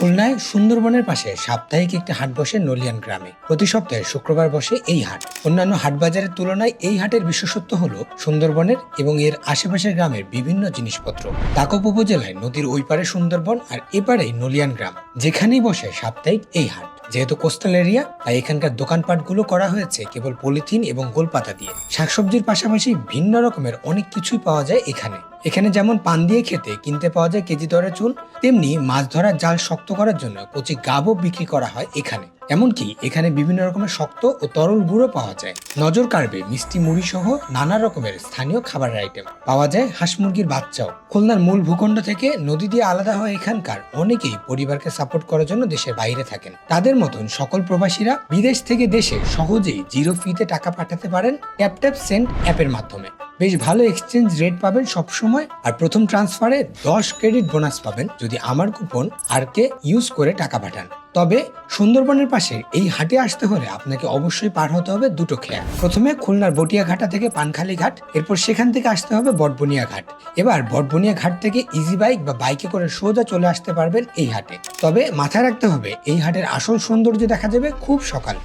খুলনায় সুন্দরবনের পাশে সাপ্তাহিক একটি হাট বসে নলিয়ান গ্রামে। প্রতি সপ্তাহে শুক্রবার বসে এই হাট। অন্যান্য হাট বাজারের তুলনায় এই হাটের বিশেষত্ব হল সুন্দরবনের এবং এর আশেপাশের গ্রামের বিভিন্ন জিনিসপত্র। তাকপ উপজেলায় নদীর ওই পারে সুন্দরবন আর এপারেই নলিয়ান গ্রাম। যেখানেই বসে সাপ্তাহিক এই হাট। যেহেতু কোস্টাল এরিয়া, তাই এখানকার দোকানপাটগুলো করা হয়েছে কেবল পলিথিন এবং গোলপাতা দিয়ে। শাকসবজির পাশাপাশি ভিন্ন রকমের অনেক কিছুই পাওয়া যায় এখানে। এখানে যেমন পান দিয়ে খেতে কিনতে পাওয়া যায় কেজি দরে চুল, তেমনি মাছ ধরার জাল শক্ত করার জন্য কচি গাবও বিক্রি করা হয় এখানে। এমনকি এখানে বিভিন্ন রকমের শক্ত ও তরল গুঁড়ো পাওয়া যায়। নজর কাড়বে মিষ্টি মুড়ি সহ নানা রকমের স্থানীয় খাবারের আইটেম পাওয়া যায় হাঁস মুরগির বাচ্চাও। খুলনার মূল ভূখণ্ড থেকে নদী দিয়ে আলাদা হয়ে এখানকার অনেকেই পরিবারকে সাপোর্ট করার জন্য দেশের বাইরে থাকেন। তাদের মতন সকল প্রবাসীরা বিদেশ থেকে দেশে সহজেই জিরো ফিতে টাকা পাঠাতে পারেন ট্যাপ সেন্ড অ্যাপের মাধ্যমে। বেশ ভালো এক্সচেঞ্জ রেট পাবেন সবসময়। আর প্রথম ট্রান্সফারে দশ ক্রেডিট বোনাস পাবেন যদি আমার কুপন আর কে ইউজ করে টাকা পাঠান। তবে সুন্দরবনের পাশে এই হাটে আসতে হলে আপনাকে অবশ্যই পার হতে হবে দুটো খেয়া। প্রথমে খুলনার বটিয়া ঘাটা থেকে পানখালি ঘাট, এরপর সেখান থেকে আসতে হবে বটবনিয়া ঘাট। এবার বটবনিয়া ঘাট থেকে ইজি বাইক বা বাইকে করে সোজা চলে আসতে পারবেন এই হাটে। তবে মাথায় রাখতে হবে, এই হাটের আসল সৌন্দর্য দেখা যাবে খুব সকাল।